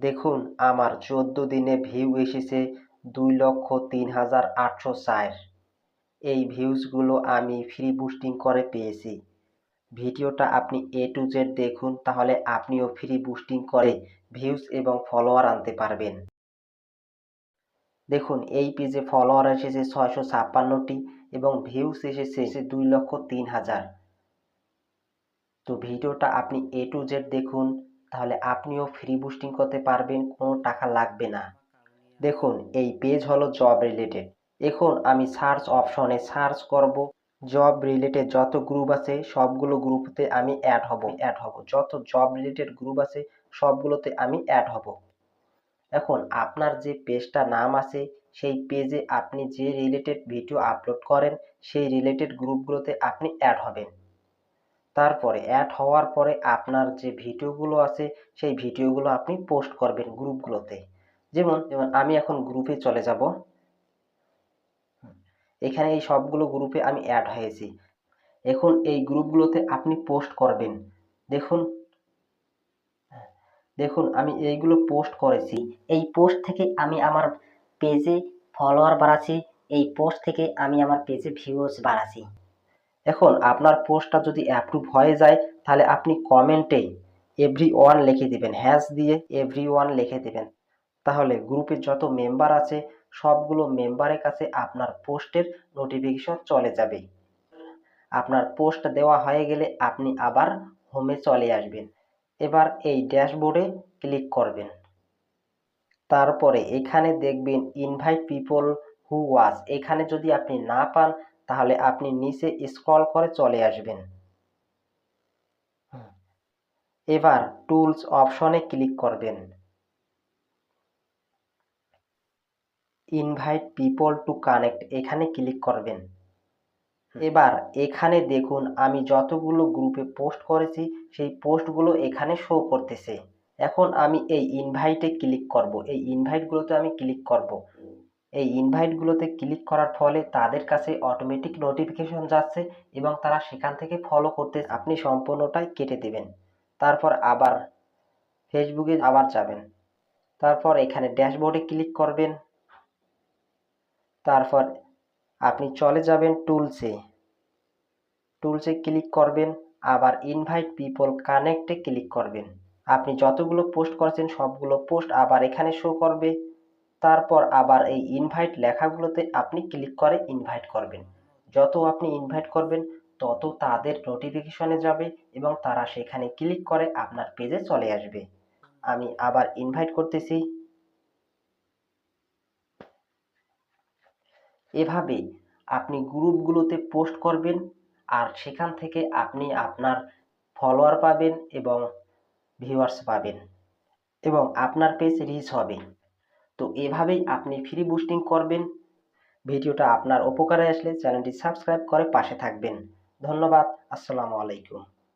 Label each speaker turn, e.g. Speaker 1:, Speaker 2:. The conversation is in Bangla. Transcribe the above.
Speaker 1: দেখুন, আমার চোদ্দ দিনে ভিউ এসেছে দুই লক্ষ তিন হাজার আটশো চার এই ভিউজগুলো আমি ফ্রি বুস্টিং করে পেয়েছি। ভিডিওটা আপনি এ টু জেড দেখুন, তাহলে আপনিও ফ্রি বুস্টিং করে ভিউজ এবং ফলোয়ার আনতে পারবেন। দেখুন, এই পেজে ফলোয়ার এসেছে ছয়শো ছাপ্পান্নটি এবং ভিউজ এসেছে দুই লক্ষ তিন হাজার। তো ভিডিওটা আপনি এ টু জেড দেখুন তাহলে আপনিও ফ্রি বুস্টিং করতে পারবেন, কোনো টাকা লাগবে না। দেখুন, এই পেজ হলো জব রিলেটেড এখন আমি সার্চ অপশনে সার্চ করব জব রিলেটেড যত গ্রুপ আছে, সবগুলো গ্রুপতে আমি অ্যাড হব অ্যাড হব। যত জব রিলেটেড গ্রুপ আছে, সবগুলোতে আমি অ্যাড হব। এখন আপনার যে পেজটা নাম আছে, সেই পেজে আপনি যে রিলেটেড ভিডিও আপলোড করেন, সেই রিলেটেড গ্রুপগুলোতে আপনি অ্যাড হবেন। তারপরে অ্যাড হওয়ার পরে আপনার যে ভিডিওগুলো আছে, সেই ভিডিওগুলো আপনি পোস্ট করবেন গ্রুপগুলোতে। যেমন যেমন আমি এখন গ্রুপে চলে যাব। এখানে এই সবগুলো গ্রুপে আমি অ্যাড হয়েছি। এখন এই গ্রুপগুলোতে আপনি পোস্ট করবেন। দেখুন দেখুন, আমি এইগুলো পোস্ট করেছি।
Speaker 2: এই পোস্ট থেকে আমি আমার পেজে ফলোয়ার বাড়াচ্ছি। এই পোস্ট থেকে আমি আমার পেজে ভিউজ বাড়াচ্ছি।
Speaker 1: এখন আপনার পোস্টটা যদি অ্যাপ্রুভ হয়ে যায়, তাহলে আপনি কমেন্টে এভরি ওয়ান লিখে দেবেন হ্যাশ দিয়ে এভরি ওয়ান লিখে দেবেন। তাহলে গ্রুপে যত মেম্বার আছে, সবগুলো মেম্বারের কাছে আপনার পোস্টের নোটিফিকেশন চলে যাবে। আপনার পোস্ট দেওয়া হয়ে গেলে আপনি আবার হোমে চলে আসবেন। এবার এই ড্যাশবোর্ডে ক্লিক করবেন। তারপরে এখানে দেখবেন ইনভাইট পিপল হু ওয়াচ এখানে যদি আপনি না পান তাহলে আপনি নিচে স্ক্রল করে চলে আসবেন। এবার টুলস অপশনে ক্লিক করবেন। ইনভাইট পিপল টু কানেক্ট এখানে ক্লিক করবেন। এবার এখানে দেখুন আমি যতগুলো গ্রুপে পোস্ট করেছি সেই পোস্টগুলো এখানে শো করতেছে। এখন আমি এই ইনভাইটে ক্লিক করব। এই ইনভাইটগুলোতে আমি ক্লিক করব। এই ইনভাইটগুলোতে ক্লিক করার ফলে তাদের কাছে অটোমেটিক নোটিফিকেশন যাচ্ছে এবং তারা সেখান থেকে ফলো করতে আপনি সম্পূর্ণটাই কেটে দেবেন। তারপর আবার ফেসবুকে আবার যাবেন। তারপর এখানে ড্যাশবোর্ডে ক্লিক করবেন। তারপর আপনি চলে যাবেন টুলসে টুলসে ক্লিক করবেন, আবার ইনভাইট পিপল কানেক্টে ক্লিক করবেন। আপনি যতগুলো পোস্ট করেছেন সবগুলো পোস্ট আবার এখানে শো করবে। তারপর আবার এই ইনভাইট লেখাগুলোতে আপনি ক্লিক করে ইনভাইট করবেন। যত আপনি ইনভাইট করবেন, তত তাদের নোটিফিকেশনে যাবে এবং তারা সেখানে ক্লিক করে আপনার পেজে চলে আসবে। আমি আবার ইনভাইট করতেছি। এভাবে আপনি গ্রুপগুলোতে পোস্ট করবেন আর সেখান থেকে আপনি আপনার ফলোয়ার পাবেন এবং ভিউয়ার্স পাবেন এবং আপনার পেজ রিচ হবে। তো এভাবেই আপনি ফ্রি বুস্টিং করবেন। ভিডিওটা আপনার উপকারে আসলে চ্যানেলটি সাবস্ক্রাইব করে পাশে থাকবেন। ধন্যবাদ, আসসালামু আলাইকুম।